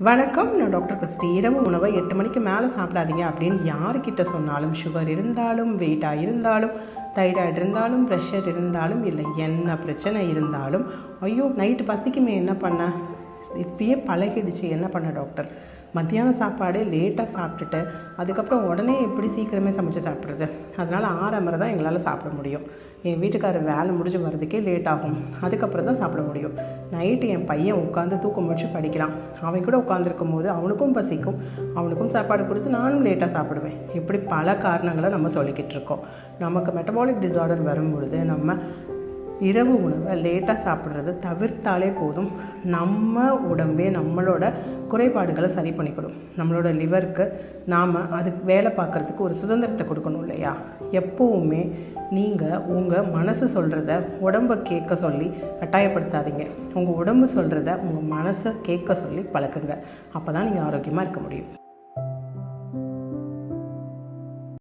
வணக்கம் நான் doctor Christie. இரவு உணவை எட்டு மணிக்கு மேலே சாப்பிடாதீங்க அப்படின்னு யாருக்கிட்ட சொன்னாலும் சுகர் இருந்தாலும் வெயிட்டாக இருந்தாலும் தைராய்டு இருந்தாலும் ப்ரெஷர் இருந்தாலும் இல்லை என்ன பிரச்சனை இருந்தாலும் ஐயோ நைட்டு பசிக்குமே என்ன பண்ண? இப்பயே பழகிடுச்சு. என்ன பண்ண டாக்டர் மத்தியான சாப்பாடு லேட்டாக சாப்பிட்டுட்டு அதுக்கப்புறம் உடனே எப்படி சீக்கிரமே சமைச்சு சாப்பிட்றது? அதனால் ஆறாமரை தான் எங்களால் சாப்பிட முடியும். என் வீட்டுக்காரர் வேலை முடிஞ்சு வர்றதுக்கே லேட் ஆகும். அதுக்கப்புறம் தான் சாப்பிட முடியும். நைட்டு என் பையன் உட்காந்து தூக்கம் முடிச்சு படிக்கிறான். அவன் கூட உட்காந்துருக்கும் போது அவனுக்கும் பசிக்கும். அவனுக்கும் சாப்பாடு கொடுத்து நானும் லேட்டாக சாப்பிடுவேன். இப்படி பல காரணங்களை நம்ம சொல்லிக்கிட்டு இருக்கோம். நமக்கு மெட்டபாலிக் டிசார்டர் வரும்பொழுது நம்ம இரவு உணவை லேட்டாக சாப்பிட்றத தவிர்த்தாலே போதும். நம்ம உடம்பே நம்மளோட குறைபாடுகளை சரி பண்ணிக்கணும் நம்மளோட லிவருக்கு நாம் அதுக்கு வேலை பார்க்குறதுக்கு ஒரு சுதந்திரத்தை கொடுக்கணும் இல்லையா? எப்போவுமே நீங்கள் உங்கள் மனசு சொல்கிறத உடம்பை கேட்க சொல்லி கட்டாயப்படுத்தாதீங்க. உங்கள் உடம்பு சொல்கிறத உங்கள் மனசை கேட்க சொல்லி பழக்குங்க. அப்போ தான் நீங்கள் ஆரோக்கியமாக இருக்க முடியும்.